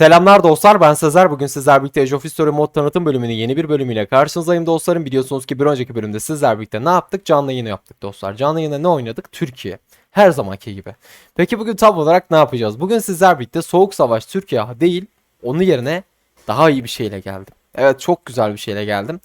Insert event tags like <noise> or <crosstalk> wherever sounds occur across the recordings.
Selamlar dostlar ben Sezer. Bugün sizler birlikte Age of History mod tanıtım bölümünün yeni bir bölümüyle karşınızdayım dostlarım. Biliyorsunuz ki bir önceki bölümde sizler birlikte ne yaptık? Canlı yayını yaptık dostlar. Canlı yayında ne oynadık? Türkiye. Her zamanki gibi. Peki bugün tam olarak ne yapacağız? Bugün sizler birlikte Soğuk Savaş Türkiye değil, onun yerine daha iyi bir şeyle geldim. Evet çok güzel bir şeyle geldim.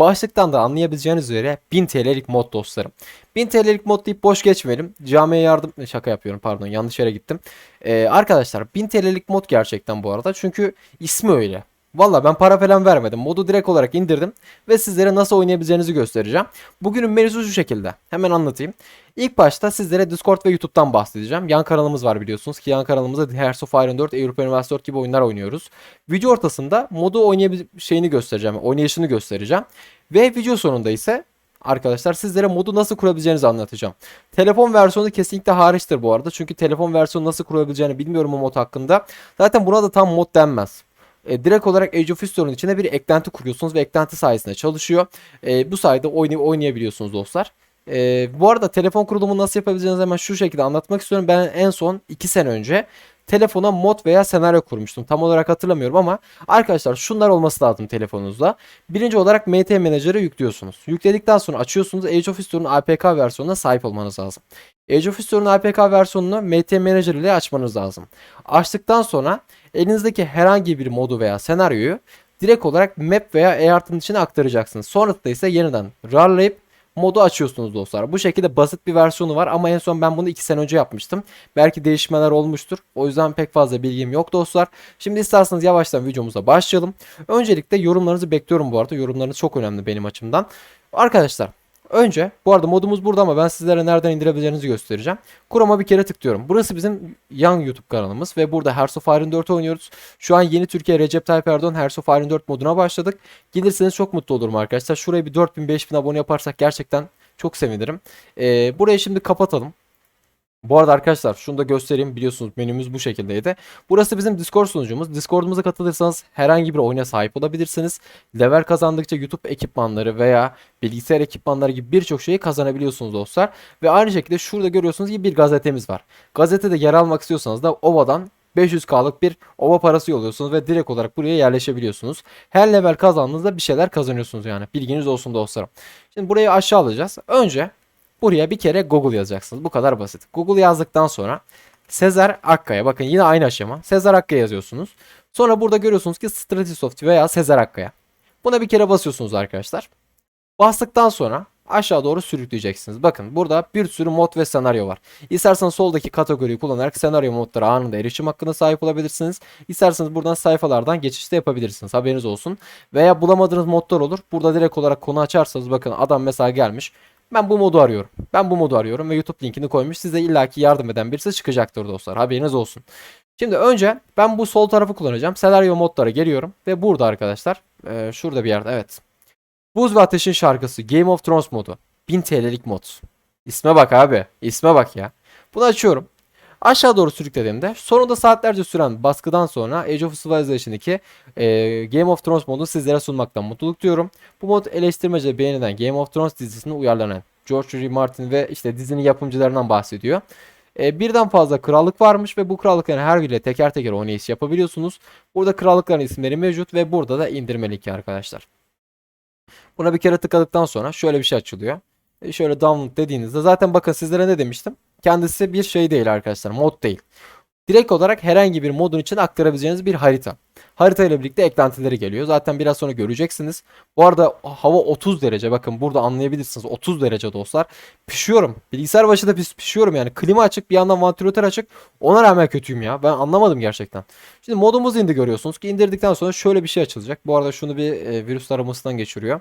Başlıktan da anlayabileceğiniz üzere 1000 TL'lik mod dostlarım. 1000 TL'lik mod deyip boş geçmeyelim. Camiye yardım... Şaka yapıyorum pardon yanlış yere gittim. Ee, arkadaşlar 1000 TL'lik mod gerçekten bu arada. Çünkü ismi öyle. Valla ben para falan vermedim. Modu direkt olarak indirdim ve sizlere nasıl oynayabileceğinizi göstereceğim. Bugünün mevzusu şu şekilde. Hemen anlatayım. İlk başta sizlere Discord ve YouTube'dan bahsedeceğim. Yan kanalımız var biliyorsunuz ki yan kanalımızda The Hearts of Iron 4, Europa Universe 4 gibi oyunlar oynuyoruz. Video ortasında modu oynayabil şeyini göstereceğim, oynayışını göstereceğim. Ve video sonunda ise arkadaşlar sizlere modu nasıl kurabileceğinizi anlatacağım. Telefon versiyonu kesinlikle hariçtir bu arada. Çünkü telefon versiyonu nasıl kurabileceğini bilmiyorum o mod hakkında. Zaten buna da tam mod denmez. E, direkt olarak Age of History'nin içine bir eklenti kuruyorsunuz ve eklenti sayesinde çalışıyor. E, bu sayede oynay oynayabiliyorsunuz dostlar. E, bu arada telefon kurulumu nasıl yapabileceğinizi hemen şu şekilde anlatmak istiyorum. Ben en son 2 sene önce telefona mod veya senaryo kurmuştum. Tam olarak hatırlamıyorum ama arkadaşlar şunlar olması lazım telefonunuzda. Birinci olarak MT Manager'ı yüklüyorsunuz. Yükledikten sonra açıyorsunuz. Age of History'nin APK versiyonuna sahip olmanız lazım. Age of History'nin APK versiyonunu MT Manager ile açmanız lazım. Açtıktan sonra elinizdeki herhangi bir modu veya senaryoyu direkt olarak map veya eart'ın içine aktaracaksınız. Sonrasında ise yeniden rarlayıp modu açıyorsunuz dostlar. Bu şekilde basit bir versiyonu var ama en son ben bunu 2 sene önce yapmıştım. Belki değişmeler olmuştur. O yüzden pek fazla bilgim yok dostlar. Şimdi isterseniz yavaştan videomuza başlayalım. Öncelikle yorumlarınızı bekliyorum bu arada. Yorumlarınız çok önemli benim açımdan. Arkadaşlar Önce bu arada modumuz burada ama ben sizlere nereden indirebileceğinizi göstereceğim. Chrome'a bir kere tıklıyorum. Burası bizim yan YouTube kanalımız ve burada Hearts of Iron 4 oynuyoruz. Şu an yeni Türkiye Recep Tayyip Erdoğan Hearts of Iron 4 moduna başladık. Gelirseniz çok mutlu olurum arkadaşlar. Şuraya bir 4000-5000 abone yaparsak gerçekten çok sevinirim. Ee, burayı şimdi kapatalım. Bu arada arkadaşlar şunu da göstereyim biliyorsunuz menümüz bu şekildeydi. Burası bizim Discord sunucumuz. Discord'umuza katılırsanız herhangi bir oyuna sahip olabilirsiniz. Level kazandıkça YouTube ekipmanları veya bilgisayar ekipmanları gibi birçok şeyi kazanabiliyorsunuz dostlar. Ve aynı şekilde şurada görüyorsunuz ki bir gazetemiz var. Gazetede yer almak istiyorsanız da Ova'dan 500K'lık bir ova parası yolluyorsunuz ve direkt olarak buraya yerleşebiliyorsunuz. Her level kazandığınızda bir şeyler kazanıyorsunuz yani. Bilginiz olsun dostlarım. Şimdi burayı aşağı alacağız. Önce Buraya bir kere Google yazacaksınız. Bu kadar basit. Google yazdıktan sonra Sezer Akkaya. Bakın yine aynı aşama. Sezer Akkaya yazıyorsunuz. Sonra burada görüyorsunuz ki Stratisoft veya Sezer Akkaya. Buna bir kere basıyorsunuz arkadaşlar. Bastıktan sonra aşağı doğru sürükleyeceksiniz. Bakın burada bir sürü mod ve senaryo var. İsterseniz soldaki kategoriyi kullanarak senaryo modlara anında erişim hakkına sahip olabilirsiniz. İsterseniz buradan sayfalardan geçiş de yapabilirsiniz. Haberiniz olsun. Veya bulamadığınız modlar olur. Burada direkt olarak konu açarsanız bakın adam mesela gelmiş. Ben bu modu arıyorum. Ben bu modu arıyorum ve YouTube linkini koymuş. Size illaki yardım eden birisi çıkacaktır dostlar. Haberiniz olsun. Şimdi önce ben bu sol tarafı kullanacağım. Senaryo modlara geliyorum. Ve burada arkadaşlar. E, şurada bir yerde evet. Buz ve Ateş'in şarkısı Game of Thrones modu. 1000 TL'lik mod. İsme bak abi. İsme bak ya. Bunu açıyorum. Aşağı doğru sürüklediğimde sonunda saatlerce süren baskıdan sonra Age of Civilization 2 e, Game of Thrones modunu sizlere sunmaktan mutluluk duyuyorum. Bu mod eleştirmece beğenilen Game of Thrones dizisine uyarlanan George R. Martin ve işte dizinin yapımcılarından bahsediyor. E, birden fazla krallık varmış ve bu krallıkların her biriyle teker teker oynayış yapabiliyorsunuz. Burada krallıkların isimleri mevcut ve burada da indirme linki arkadaşlar. Buna bir kere tıkladıktan sonra şöyle bir şey açılıyor. E, şöyle download dediğinizde zaten bakın sizlere ne demiştim? Kendisi bir şey değil arkadaşlar. Mod değil. Direkt olarak herhangi bir modun içine aktarabileceğiniz bir harita. Harita ile birlikte eklentileri geliyor. Zaten biraz sonra göreceksiniz. Bu arada hava 30 derece. Bakın burada anlayabilirsiniz. 30 derece dostlar. Pişiyorum. Bilgisayar başında pis pişiyorum yani. Klima açık bir yandan vantilatör açık. Ona rağmen kötüyüm ya. Ben anlamadım gerçekten. Şimdi modumuz indi görüyorsunuz ki indirdikten sonra şöyle bir şey açılacak. Bu arada şunu bir e, virüs aramasından geçiriyor.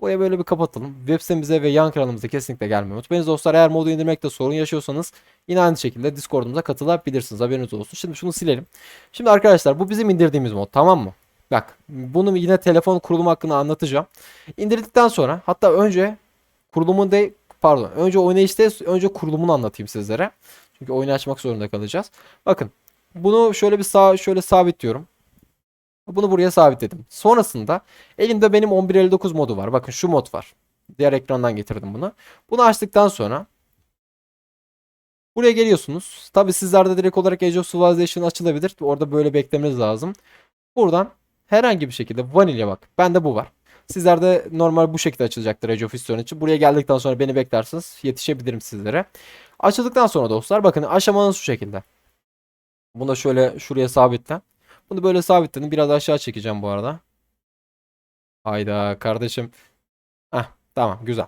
Buraya böyle bir kapatalım. Web sitemize ve yan kanalımıza kesinlikle gelmeyi unutmayınız dostlar. Eğer modu indirmekte sorun yaşıyorsanız yine aynı şekilde Discord'umuza katılabilirsiniz. Haberiniz olsun. Şimdi şunu silelim. Şimdi arkadaşlar bu bizim indirdiğimiz mod tamam mı? Bak bunu yine telefon kurulum hakkında anlatacağım. İndirdikten sonra hatta önce kurulumun de pardon önce oynayışta önce kurulumunu anlatayım sizlere. Çünkü oyunu açmak zorunda kalacağız. Bakın bunu şöyle bir sağ şöyle sabitliyorum. Bunu buraya sabitledim. Sonrasında elimde benim 1159 modu var. Bakın şu mod var. Diğer ekrandan getirdim bunu. Bunu açtıktan sonra Buraya geliyorsunuz. Tabi sizlerde direkt olarak Age of Civilization açılabilir. Orada böyle beklemeniz lazım. Buradan herhangi bir şekilde vanilya bak. Bende bu var. Sizlerde normal bu şekilde açılacaktır Age of History için. Buraya geldikten sonra beni beklersiniz. Yetişebilirim sizlere. Açıldıktan sonra dostlar bakın aşamanız şu şekilde. Bunu da şöyle şuraya sabitle. Bunu böyle sabitledim. Biraz aşağı çekeceğim bu arada. Hayda kardeşim. Heh, tamam güzel.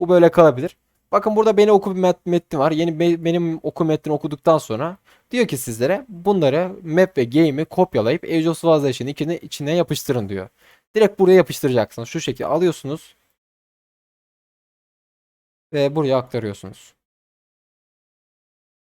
Bu böyle kalabilir. Bakın burada beni oku met metni var. Yeni be- benim oku metni okuduktan sonra diyor ki sizlere bunları map ve game'i kopyalayıp Age of Civilization 2'nin içine yapıştırın diyor. Direkt buraya yapıştıracaksınız. Şu şekilde alıyorsunuz. Ve buraya aktarıyorsunuz.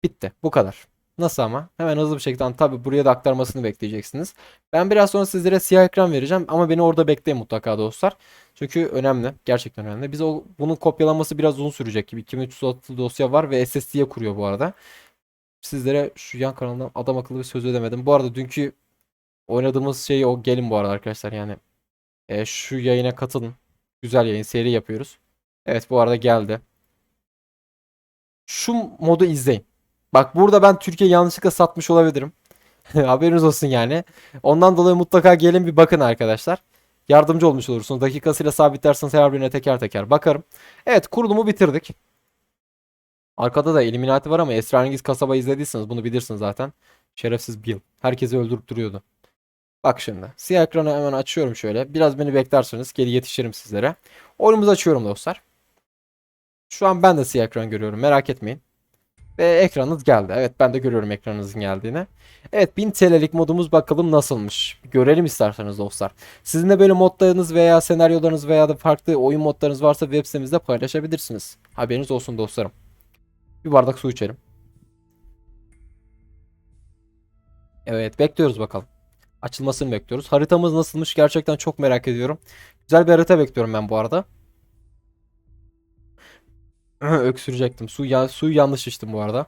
Bitti. Bu kadar. Nasıl ama? Hemen hızlı bir şekilde tabi buraya da aktarmasını bekleyeceksiniz. Ben biraz sonra sizlere siyah ekran vereceğim ama beni orada bekleyin mutlaka dostlar. Çünkü önemli. Gerçekten önemli. Biz o bunun kopyalanması biraz uzun sürecek gibi. 2336 dosya var ve SSD'ye kuruyor bu arada. Sizlere şu yan kanaldan adam akıllı bir söz ödemedim. Bu arada dünkü oynadığımız şey o gelin bu arada arkadaşlar. Yani e, şu yayına katılın. Güzel yayın seri yapıyoruz. Evet bu arada geldi. Şu modu izleyin. Bak burada ben Türkiye yanlışlıkla satmış olabilirim. <laughs> Haberiniz olsun yani. Ondan dolayı mutlaka gelin bir bakın arkadaşlar. Yardımcı olmuş olursunuz. Dakikasıyla sabitlerseniz her birine teker teker bakarım. Evet kurulumu bitirdik. Arkada da Illuminati var ama Esrarengiz Kasaba izlediyseniz bunu bilirsiniz zaten. Şerefsiz Bill. Herkesi öldürüp duruyordu. Bak şimdi. Siyah ekranı hemen açıyorum şöyle. Biraz beni beklerseniz geri yetişirim sizlere. Oyunumuzu açıyorum dostlar. Şu an ben de siyah ekran görüyorum. Merak etmeyin. Ve ekranınız geldi. Evet ben de görüyorum ekranınızın geldiğini. Evet 1000 TL'lik modumuz bakalım nasılmış. Görelim isterseniz dostlar. Sizin de böyle modlarınız veya senaryolarınız veya da farklı oyun modlarınız varsa web sitemizde paylaşabilirsiniz. Haberiniz olsun dostlarım. Bir bardak su içelim. Evet bekliyoruz bakalım. Açılmasını bekliyoruz. Haritamız nasılmış gerçekten çok merak ediyorum. Güzel bir harita bekliyorum ben bu arada. <laughs> Öksürecektim. Su ya suyu yanlış içtim bu arada.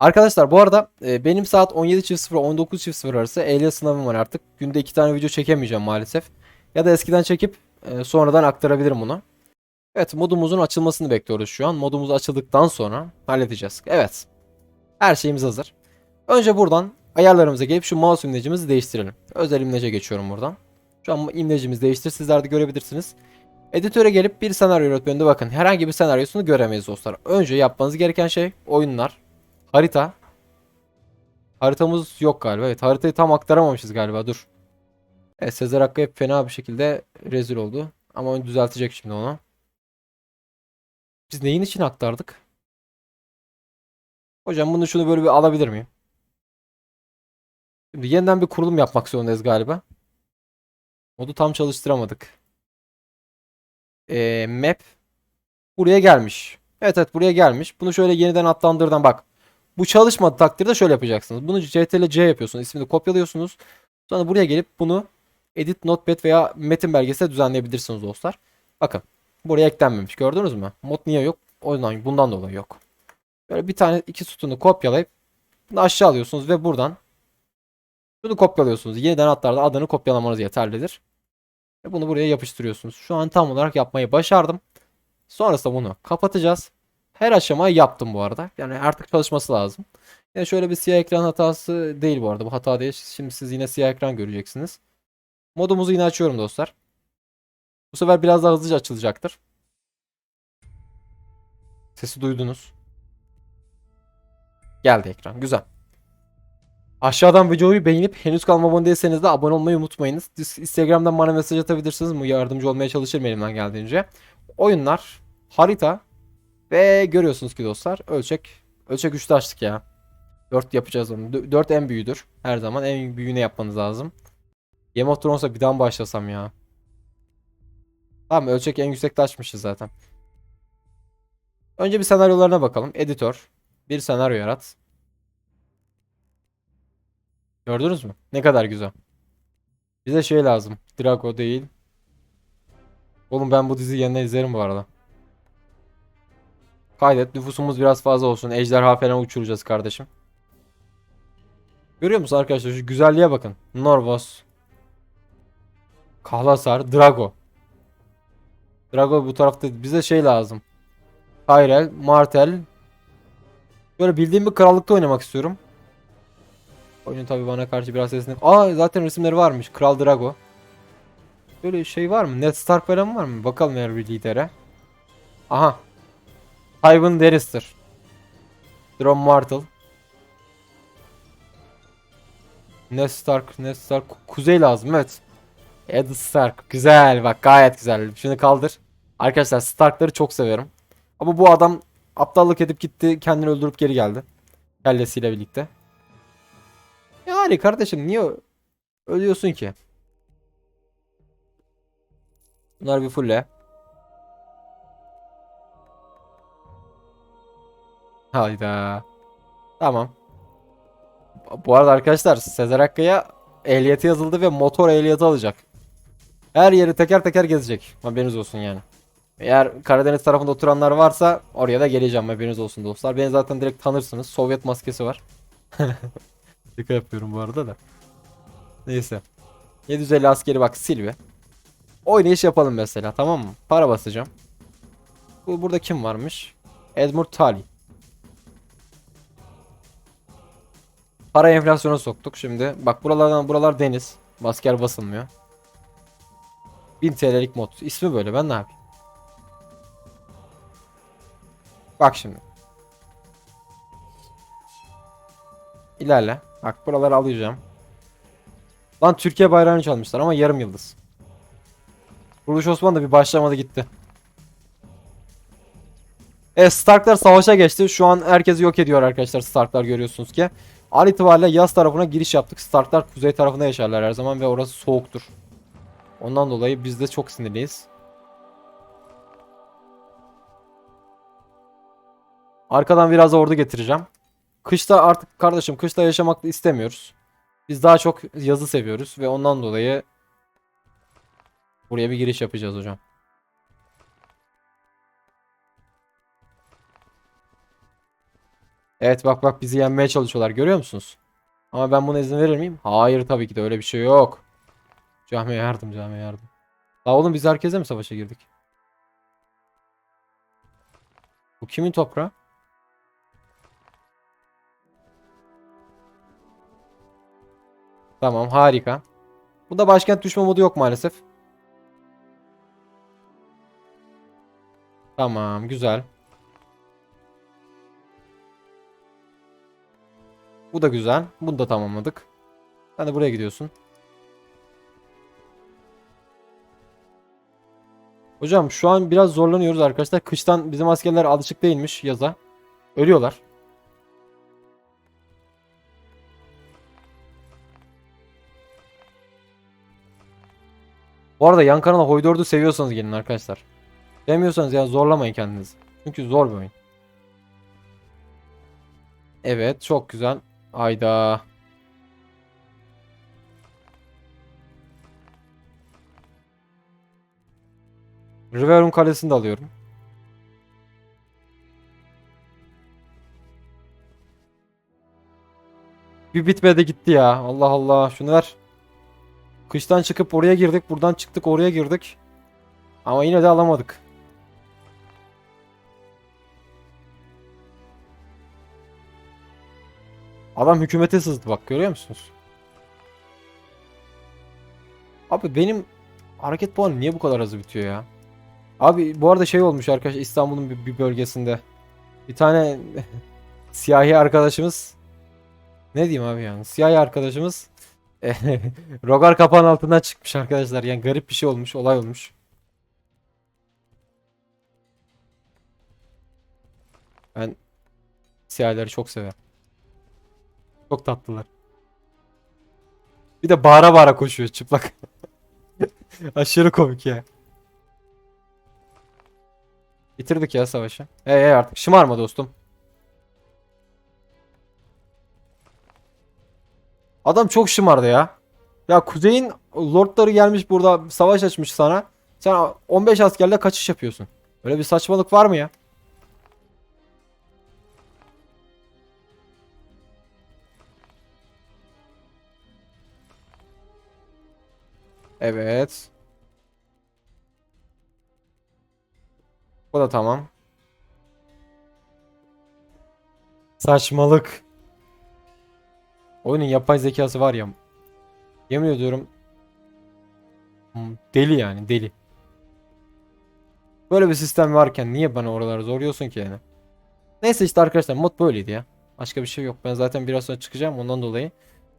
Arkadaşlar bu arada e, benim saat 17.00 19.00 arası ehliyet sınavım var artık. Günde iki tane video çekemeyeceğim maalesef. Ya da eskiden çekip e, sonradan aktarabilirim bunu. Evet modumuzun açılmasını bekliyoruz şu an. Modumuz açıldıktan sonra halledeceğiz. Evet. Her şeyimiz hazır. Önce buradan ayarlarımıza gelip şu mouse imlecimizi değiştirelim. Özel imlece geçiyorum buradan. Şu an imlecimiz değiştir. Sizler de görebilirsiniz. Editöre gelip bir senaryo yönetmeninde bakın. Herhangi bir senaryosunu göremeyiz dostlar. Önce yapmanız gereken şey oyunlar, harita. Haritamız yok galiba. Evet haritayı tam aktaramamışız galiba. Dur. Evet Sezer Hakkı hep fena bir şekilde rezil oldu. Ama onu düzeltecek şimdi onu. Biz neyin için aktardık? Hocam bunu şunu böyle bir alabilir miyim? Şimdi yeniden bir kurulum yapmak zorundayız galiba. Modu tam çalıştıramadık. Ee, map buraya gelmiş. Evet evet buraya gelmiş. Bunu şöyle yeniden adlandırdan bak. Bu çalışmadı takdirde şöyle yapacaksınız. Bunu CTRL C yapıyorsunuz. İsmini kopyalıyorsunuz. Sonra buraya gelip bunu Edit Notepad veya metin belgesine düzenleyebilirsiniz dostlar. Bakın. Buraya eklenmemiş. Gördünüz mü? Mod niye yok? O yüzden bundan dolayı yok. Böyle bir tane iki sütunu kopyalayıp bunu aşağı alıyorsunuz ve buradan bunu kopyalıyorsunuz. Yeniden hatlarda adını kopyalamanız yeterlidir. Ve bunu buraya yapıştırıyorsunuz. Şu an tam olarak yapmayı başardım. Sonrasında bunu kapatacağız. Her aşamayı yaptım bu arada. Yani artık çalışması lazım. Yani şöyle bir siyah ekran hatası değil bu arada. Bu hata değil. Şimdi siz yine siyah ekran göreceksiniz. Modumuzu yine açıyorum dostlar. Bu sefer biraz daha hızlıca açılacaktır. Sesi duydunuz. Geldi ekran. Güzel. Aşağıdan videoyu beğenip henüz kanalıma abone değilseniz de abone olmayı unutmayınız. Instagram'dan bana mesaj atabilirsiniz. Bu yardımcı olmaya çalışırım elimden geldiğince. Oyunlar, harita ve görüyorsunuz ki dostlar ölçek ölçek 3'te açtık ya. 4 yapacağız onu. 4 en büyüğüdür. Her zaman en büyüğünü yapmanız lazım. Game of Thrones'a bir daha başlasam ya? Tamam ölçek en yüksekte açmışız zaten. Önce bir senaryolarına bakalım. Editör. Bir senaryo yarat. Gördünüz mü? Ne kadar güzel. Bize şey lazım. Drago değil. Oğlum ben bu diziyi yeniden izlerim bu arada. Kaydet. Nüfusumuz biraz fazla olsun. Ejderha falan uçuracağız kardeşim. Görüyor musun arkadaşlar? Şu güzelliğe bakın. Norvos. Kahlasar. Drago. Drago bu tarafta. Bize şey lazım. Tyrell. Martel. Böyle bildiğim bir krallıkta oynamak istiyorum. Oyunun tabii bana karşı biraz sesini... Aa zaten resimleri varmış. Kral Drago. Böyle şey var mı? Ned Stark falan var mı? Bakalım eğer bir lidere. Aha. Tywin Lannister. Drom Martell. Ned Stark, Ned Stark. Kuzey lazım evet. Ed Stark. Güzel bak gayet güzel. Şunu kaldır. Arkadaşlar Stark'ları çok severim. Ama bu adam aptallık edip gitti kendini öldürüp geri geldi. Kellesiyle birlikte. Yani kardeşim niye ölüyorsun ki? Bunlar bir fulle. Hayda. Tamam. Bu arada arkadaşlar Sezer Akkaya ehliyeti yazıldı ve motor ehliyeti alacak. Her yeri teker teker gezecek. Haberiniz olsun yani. Eğer Karadeniz tarafında oturanlar varsa oraya da geleceğim haberiniz olsun dostlar. Beni zaten direkt tanırsınız. Sovyet maskesi var. <laughs> Şaka yapıyorum bu arada da. Neyse. 750 askeri bak sil bir. Oynayış yapalım mesela tamam mı? Para basacağım. Bu burada kim varmış? Edmund Tully. Para enflasyona soktuk şimdi. Bak buralardan buralar deniz. Masker basılmıyor. 1000 TL'lik mod. İsmi böyle ben ne yapayım? Bak şimdi. İlerle. Bak buraları alacağım. Lan Türkiye bayrağını çalmışlar ama yarım yıldız. Kuruluş Osmanlı bir başlamadı gitti. Evet Starklar savaşa geçti. Şu an herkesi yok ediyor arkadaşlar Starklar görüyorsunuz ki. An itibariyle yaz tarafına giriş yaptık. Starklar kuzey tarafında yaşarlar her zaman ve orası soğuktur. Ondan dolayı biz de çok sinirliyiz. Arkadan biraz da ordu getireceğim. Kışta artık kardeşim kışta yaşamak istemiyoruz. Biz daha çok yazı seviyoruz ve ondan dolayı buraya bir giriş yapacağız hocam. Evet bak bak bizi yenmeye çalışıyorlar görüyor musunuz? Ama ben buna izin verir miyim? Hayır tabii ki de öyle bir şey yok. Camiye yardım camiye yardım. La oğlum biz herkese mi savaşa girdik? Bu kimin toprağı? Tamam harika. Bunda başkent düşme modu yok maalesef. Tamam güzel. Bu da güzel. Bunu da tamamladık. Sen de buraya gidiyorsun. Hocam şu an biraz zorlanıyoruz arkadaşlar. Kıştan bizim askerler alışık değilmiş yaza. Ölüyorlar. Bu arada yan kanala Hoydor'du seviyorsanız gelin arkadaşlar. Sevmiyorsanız ya zorlamayın kendinizi. Çünkü zor bir oyun. Evet çok güzel. Ayda. Riverun Kalesi'ni de alıyorum. Bir bitmedi gitti ya. Allah Allah. Şunu ver. Kıştan çıkıp oraya girdik. Buradan çıktık oraya girdik. Ama yine de alamadık. Adam hükümete sızdı bak görüyor musunuz? Abi benim hareket puanı niye bu kadar hızlı bitiyor ya? Abi bu arada şey olmuş arkadaş İstanbul'un bir, bir bölgesinde. Bir tane <laughs> siyahi arkadaşımız ne diyeyim abi yani siyahi arkadaşımız <laughs> Rogar kapağın altından çıkmış arkadaşlar. Yani garip bir şey olmuş, olay olmuş. Ben siyahileri çok severim. Çok tatlılar. Bir de bağıra bağıra koşuyor çıplak. <laughs> Aşırı komik ya. Bitirdik ya savaşı. Hey hey artık şımarma dostum. Adam çok şımardı ya. Ya Kuzey'in lordları gelmiş burada savaş açmış sana. Sen 15 askerle kaçış yapıyorsun. Öyle bir saçmalık var mı ya? Evet. Bu da tamam. Saçmalık. Oyunun yapay zekası var ya. Yemin ediyorum. hmm, Deli yani deli. Böyle bir sistem varken niye bana oraları zorluyorsun ki yani? Neyse işte arkadaşlar mod böyleydi ya. Başka bir şey yok. Ben zaten biraz sonra çıkacağım ondan dolayı.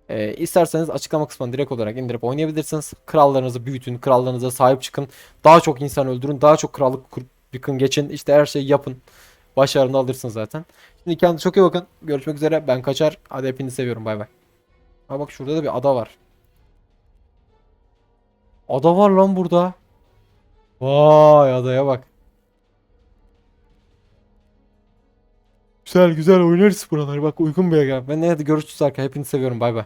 Ee, isterseniz açıklama kısmına direkt olarak indirip oynayabilirsiniz. Krallarınızı büyütün, krallarınıza sahip çıkın. Daha çok insan öldürün, daha çok krallık yıkın geçin. İşte her şeyi yapın. Başarını alırsın zaten. Şimdi kendinize çok iyi bakın. Görüşmek üzere. Ben kaçar. Hadi hepinizi seviyorum. Bay bay. Ha bak şurada da bir ada var. Ada var lan burada. Vay adaya bak. Güzel güzel oynarız buraları. Bak uygun bir yer. Ben de hadi görüşürüz arkadaşlar. Hepinizi seviyorum. Bay bay.